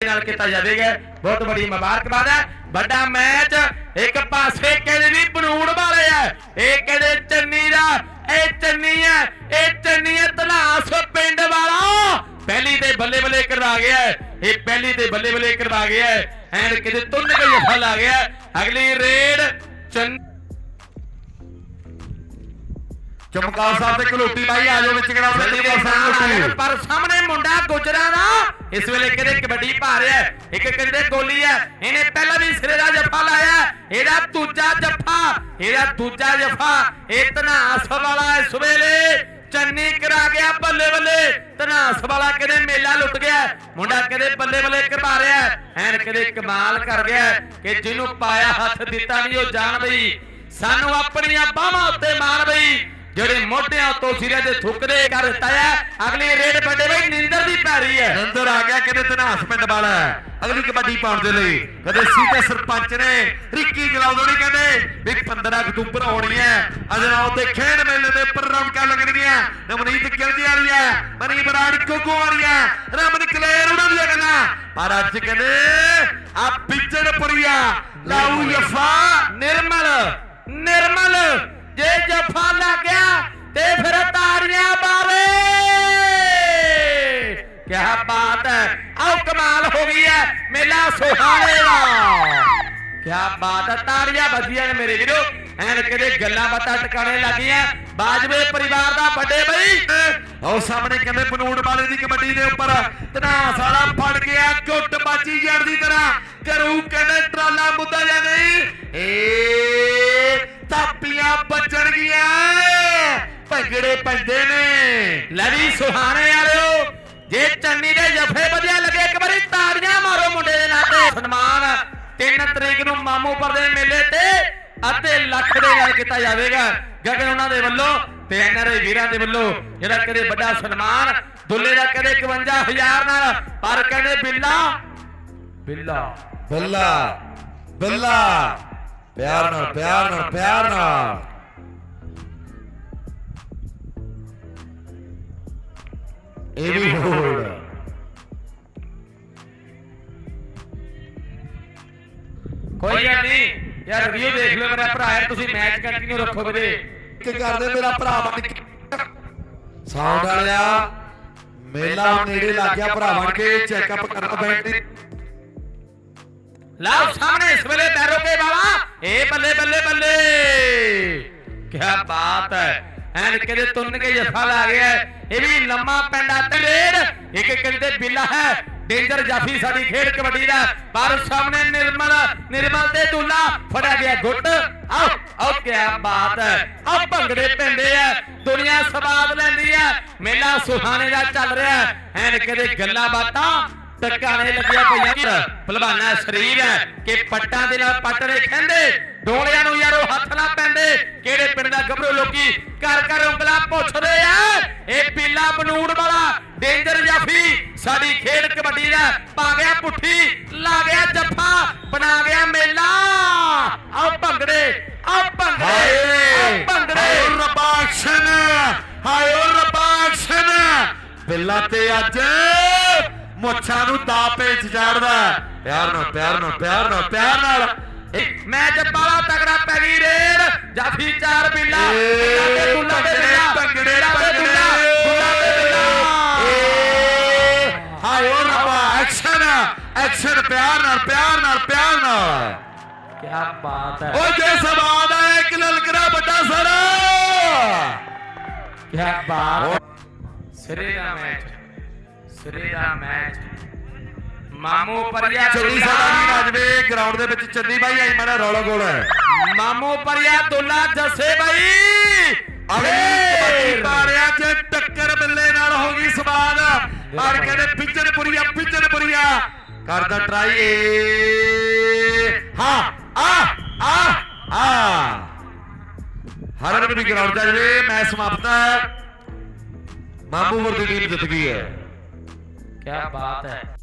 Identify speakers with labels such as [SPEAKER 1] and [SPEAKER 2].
[SPEAKER 1] ਨਾਲ ਕੀਤਾ ਜਾਵੇਗਾ। ਬਹੁਤ ਬੜੀ ਮੁਬਾਰਕਬਾਦ ਹੈ। ਵੱਡਾ ਮੈਚ ਇੱਕ ਪਾਸੇ ਕਹਿੰਦੇ ਵੀ ਬਨੂੜ ਵਾਲੇ ਆ। ਇਹ ਕਹਿੰਦੇ ਚੰਨੀ ਦਾ? ਇਹ ਚੰਨੀ ਹੈ। ਇਹ ਚੰਨੀ ਹੈ ਧਨਾਸ ਪਿੰਡ ਵਾਲਾ। ਪਹਿਲੀ ਤੇ ਬੱਲੇ ਬੱਲੇ ਕਰਵਾ ਗਿਆ ਇਹ ਪਹਿਲੀ ਤੇ ਬੱਲੇ ਬੱਲੇ ਕਰਵਾ ਗਿਆ ਹੈ। ਕਿਤੇ ਤੁੰਨ ਕੇ ਜਫਾ ਲਾ ਗਿਆ ਅਗਲੀ ਰੇਡ ਚੰਨ
[SPEAKER 2] ਚਮਕੌਰ ਸਾਹਿਬ ਤੇ ਕਲੋਟੀ ਬਾਈ ਆ ਜਾਓ ਵਿੱਚ ਕਿਹੜਾ
[SPEAKER 1] ਜਲਦੀ ਦੇ ਪਰ ਸਾਹਮਣੇ ਮੁੰਡਾ ਗੁਜਰਾਂ ਦਾ। ਇਸ ਵੇਲੇ ਕਿਤੇ ਕਬੱਡੀ ਪਾ ਰਿਹਾ ਇੱਕ ਕਿਤੇ ਗੋਲੀ ਹੈ। ਇਹਨੇ ਪਹਿਲਾਂ ਵੀ ਸਿਰੇ ਦਾ ਜੱਫਾ ਲਾਇਆ। ਇਹਦਾ ਦੂਜਾ ਜੱਫਾ, ਇਹਦਾ ਦੂਜਾ ਜੱਫਾ। ਇਹ ਧਨਾਸ ਵਾਲਾ ਇਸ ਵੇਲੇ। ਚੰਨੀ ਕਰਾ ਗਿਆ ਬੱਲੇ ਬੱਲੇ। ਧਨਾਸ ਵਾਲਾ ਕਿਤੇ ਮੇਲਾ ਲੁੱਟ ਗਿਆ। ਮੁੰਡਾ ਕਿਤੇ ਬੱਲੇ ਬੱਲੇ ਕਰਵਾ ਰਿਹਾ ਐਨ ਕਿਤੇ ਕਮਾਲ ਕਰ ਗਿਆ ਕਿ ਜਿਹਨੂੰ ਪਾਇਆ ਹੱਥ ਦਿੱਤਾ ਨਹੀਂ ਉਹ ਜਾਣ ਬਈ। ਸਾਨੂੰ ਆਪਣੀਆਂ ਬਾਹਾਂ ਉੱਤੇ ਮਾਰ ਬਈ। ਜਿਹੜੇ ਮੋਢਿਆਂ ਤੋਂ ਸਿਰੇ ਦੇ ਥੁੱਕਦੇ ਕਰ ਹੈ। ਅਗਲੀ ਰੇਡ ਵੱਡੇ ਬਈ ਨਿੰਦਰ ਦੀ ਪੈਰੀ ਹੈ।
[SPEAKER 2] ਨੰਦਰ ਆ ਗਿਆ ਕਿਤੇ ਧਨਾਸ ਪਿੰਡ ਵਾਲਾ। ਅਗਲੀ ਕਬੱਡੀ ਪਾਉਣ ਦੇ ਲਈ ਕਦੇ ਸੀਤੇ ਸਰਪੰਚ ਨੇ ਰਿੱਕੀ ਜਲਾਉਦੋਂ ਨਹੀਂ ਕਹਿੰਦੇ ਵੀ 15 ਅਕਤੂਬਰ ਹੋਣੀ ਹੈ। ਅਜਨਾਉ ਤੇ ਖੇਡ ਮੇਲੇ ਦੇ ਉੱਪਰ ਰੌਣਕਾਂ ਲੱਗਣਗੀਆਂ। ਨਵਨੀਤ ਗਿਲਦੀ ਵਾਲੀ ਹੈ ਮਨੀ ਬਰਾੜ ਕੋਕੋ ਵਾਲੀ ਹੈ ਰਮਨ ਕਲੇਰ ਉਹਨਾਂ ਦੀਆਂ ਗੱਲਾਂ। ਪਰ ਅੱਜ ਕਹਿੰਦੇ ਆ ਪਿੱਛੜਪੁਰੀਆ ਲਾਊ ਯਫਾ
[SPEAKER 1] ਨਿਰਮਲ ਨਿਰਮਲ। ਜੇ ਜਫਾ ਲੱਗ ਗਿਆ ਤੇ ਫਿਰ ਤਾੜੀਆਂ ਬਾਵੇ ਕੀ ਬਾਤ ਹੈ। ਆਓ ਕਮਾਲ ਹੋ ਗਈ ਹੈ। ਮੇਲਾ ਸੁਹਾਣੇ ਦਾ। ਕੀ ਬਾਤ ਹੈ। ਤਾੜੀਆਂ ਵੱਜੀਆਂ ਨੇ ਮੇਰੇ ਵੀਰੋ। ਐਨ ਕਿਤੇ ਗੱਲਾਂ ਬਾਤਾਂ ਟਿਕਾਣੇ ਲੱਗੀਆਂ। ਬਾਜਵੇ ਪਰਿਵਾਰ ਦਾ ਵੱਡੇ ਬਈ।
[SPEAKER 2] ਉਹ ਸਾਹਮਣੇ ਕਹਿੰਦੇ ਬਨੂੜ ਵਾਲੇ ਦੀ ਕਬੱਡੀ ਦੇ ਉੱਪਰ ਧਨਾਸ ਵਾਲਾ ਫੜ ਗਿਆ ਗੁੱਟ ਬਾਜੀ ਜੜ ਦੀ ਤਰ੍ਹਾਂ। ਕਰੂ ਕਹਿੰਦੇ ਟਰਾਲਾ ਮੁੱਦਾ ਜਾਂ ਨਹੀਂ? ਏ ਤਾਪੀਆਂ ਵੱਜਣਗੀਆਂ ਭੰਗੜੇ ਪੈਂਦੇ ਨੇ।
[SPEAKER 1] ਲਵੀ ਸੁਹਾਣੇ ਵਾਲਿਓ, ਜੇ ਚੰਨੀ ਦੇ ਜਫੇ ਵਧੀਆ ਲੱਗੇ, ਇੱਕ ਵਾਰੀ ਤਾੜੀਆਂ ਮਾਰੋ ਮੁੰਡੇ ਦੇ ਨਾਂ ਤੇ ਸਨਮਾਨ। 3 ਤਰੀਕ ਨੂੰ ਮਾਮੂਪੁਰ ਦੇ ਮੇਲੇ ਤੇ ਅੱਧੇ ਲੱਖ ਦੇ ਨਾਲ ਕੀਤਾ ਜਾਵੇਗਾ ਗਗਨ ਉਹਨਾਂ ਦੇ ਵੱਲੋਂ ਤੇ ਐਨਆਰਆਈ ਵੀਰਾਂ ਦੇ ਵੱਲੋਂ, ਜਿਹੜਾ ਕਦੇ ਵੱਡਾ ਸਨਮਾਨ, ਦੁੱਲੇ ਦਾ ਕਦੇ 51000 ਨਾਲ, ਪਰ ਕਹਿੰਦੇ ਬਿੱਲਾ ਬਿੱਲਾ,
[SPEAKER 2] ਬੱਲਾ ਬੱਲਾ। ਪਿਆਰ ਨਾਲ ਪਿਆਰ ਨਾਲ ਪਿਆਰ ਨਾਲ ਇਹ ਵੀ ਹੋੜ
[SPEAKER 1] ਕੋਈ ਗੱਲ ਨਹੀਂ ਯਾਰ ਰਿਵਿਊ ਦੇਖ ਲਓ ਮੇਰਾ ਭਰਾ ਯਾਰ ਤੁਸੀਂ ਮੈਚ ਕੰਟੀਨਿਊ ਰੱਖੋ ਵੀਰੇ
[SPEAKER 2] ਕਿ ਕਰਦੇ ਮੇਰਾ ਭਰਾ ਬਣ ਕੇ ਸਾਊਂਡ ਵਾਲਿਆ ਮੇਲਾ ਨੇੜੇ ਲੱਗ ਗਿਆ ਭਰਾ ਬਣ ਕੇ ਚੈੱਕਅਪ ਕਰਨਾ ਬੈਠੀ
[SPEAKER 1] ਲਾਓ ਸਾਹਮਣੇ ਇਸ ਵੇਲੇ ਬੈਰੋਕੇ ਵਾਲਾ ਏ ਬੱਲੇ ਬੱਲੇ ਬੱਲੇ। ਕੀ ਬਾਤ ਹੈ। ਐਨ ਕਿਤੇ ਤੁੰਨ ਕੇ ਜਫਾ ਲਾ ਗਿਆ ਇਹ ਵੀ ਲੰਮਾ ਪੈਂਡਾ ਤੇ ਇੱਕ ਕਿਤੇ ਬਿੱਲਾ ਹੈ। ਡੇਂਜਰ ਜਾਫੀ ਸਾਡੀ ਖੇਡ ਕਬੱਡੀ ਦਾ। ਪਰ ਸਾਹਮਣੇ ਨਿਰਮਲ ਨਿਰਮਲ ਤੇ ਦੁੱਲਾ ਫੜਿਆ ਗਿਆ ਗੁੱਟ। ਆਓ ਆਓ ਕੀ ਬਾਤ ਹੈ। ਆ ਭੰਗੜੇ ਪੈਂਦੇ ਆ। ਦੁਨੀਆ ਸਵਾਦ ਲੈਂਦੀ ਆ। ਮੇਲਾ ਸੁਹਾਣੇ ਦਾ ਚੱਲ ਰਿਹਾ ਐਨ ਕਹਿੰਦੇ ਗੱਲਾਂ ਬਾਤਾਂ ਟਕਾਣੇ ਲੱਗਿਆ ਪਈਆਂ ਭਲਵਾਨਾ ਸਰੀਰ ਹੈ ਕਿ ਪੱਟਾਂ ਦੇ ਨਾਲ ਪੱਟ ਦੇ ਖੰਦੇ ਡੋਲਿਆਂ ਨੂੰ ਯਾਰੋ ਹੱਥ ਨਾ ਪੈਂਦੇ। ਕਿਹੜੇ ਪਿੰਡ ਦਾ ਗੱਭਰੂ ਲੋਕੀ ਘਰ ਘਰ ਉਂਗਲਾਂ ਪੁੱਛਦੇ ਆ? ਇਹ ਪੀਲਾ ਬਨੂੜ ਵਾਲਾ ਡੇਂਜਰ ਜਾਫੀ ਸਾਡੀ ਖੇਡ ਕਬੱਡੀ ਦਾ ਪਾ ਗਿਆ ਪੁੱਠੀ ਲਾ ਗਿਆ ਜੱਫਾ ਬਣਾ ਗਿਆ ਮੇਲਾ। ਆਓ ਭੰਗੜੇ ਆਓ ਭੰਗੜੇ ਆਓ ਭੰਗੜੇ।
[SPEAKER 2] ਰੱਬਾ ਐਕਸ਼ਨ ਹਾਏ ਰੱਬਾ ਐਕਸ਼ਨ ਬਿੱਲਾ ਤੇ ਅੱਜ ਮੁੱਛਾਂ ਨੂੰ ਦਾ ਪੇਚ ਚਾੜਦਾ। ਪਿਆਰ ਨਾਲ ਪਿਆਰ ਨਾਲ ਪਿਆਰ ਨਾਲ ਪਿਆਰ ਨਾਲ।
[SPEAKER 1] ਮੈਚ ਬਾਲਾ ਤਗੜਾ ਪੈ ਗਈ ਰੇਡ ਜਾਫੀ ਚਾਰ ਬਿੱਲਾ। ਤੇ ਬਿੱਲਾ।
[SPEAKER 2] ਭੰਗੜੇ ਭੰਗੜੇ।
[SPEAKER 1] ਬਿੱਲਾ।
[SPEAKER 2] ਹਾਏ ਰੱਬਾ ਐਕਸ਼ਨ ਐਕਸ਼ਨ ਪਿਆਰ ਨਾਲ ਪਿਆਰ ਨਾਲ ਪਿਆਰ ਨਾਲ।
[SPEAKER 1] ਕੀ ਬਾਤ ਹੈ।
[SPEAKER 2] ਓ ਜੇ ਸਵਾਦ ਹੈ ਇੱਕ ਲਲਕਰਾ ਵੱਡਾ ਸਰ।
[SPEAKER 1] ਕੀ ਬਾਤ ਸਿਰੇ ਦਾ ਮੈਚ। ਸਿਰੇ ਦਾ ਮੈਚ। ਮਾਮੂ ਪਰਿਆ
[SPEAKER 2] ਚੰਨੀ ਸਾਡਾ ਵੀ ਰਾਜਵੇ ਗਰਾਊਂਡ ਦੇ ਵਿੱਚ ਚੰਨੀ ਬਾਈ ਆਈ ਮਾਰਾ ਰੌਲਾ ਗੋਲ ਹੈ।
[SPEAKER 1] ਮਾਮੂ ਪਰਿਆ ਦੁੱਲਾ ਜੱਸੇ ਬਾਈ।
[SPEAKER 2] ਅਗਲੀ ਕਬੱਡੀ ਪਾਰਿਆ ਚ ਟੱਕਰ ਬਿੱਲੇ ਨਾਲ ਹੋ ਗਈ ਸਵਾਦ। ਪਰ ਕਹਿੰਦੇ ਪਿੱਜਣ ਪੁਰੀਆ ਪਿੱਜਣ ਪੁਰੀਆ ਕਰਦਾ ਟਰਾਈ ਹਾਂ ਆ ਆ ਆ। ਹਰਨ ਵੀ ਗਰਾਊਂਡ ਚ ਜਵੇ ਮੈਚ ਸਮਾਪਤ ਹੈ। ਮਾਮੂ ਵਰਦੀ ਟੀਮ ਜਿੱਤ ਗਈ ਹੈ।
[SPEAKER 1] ਕੀ ਬਾਤ ਹੈ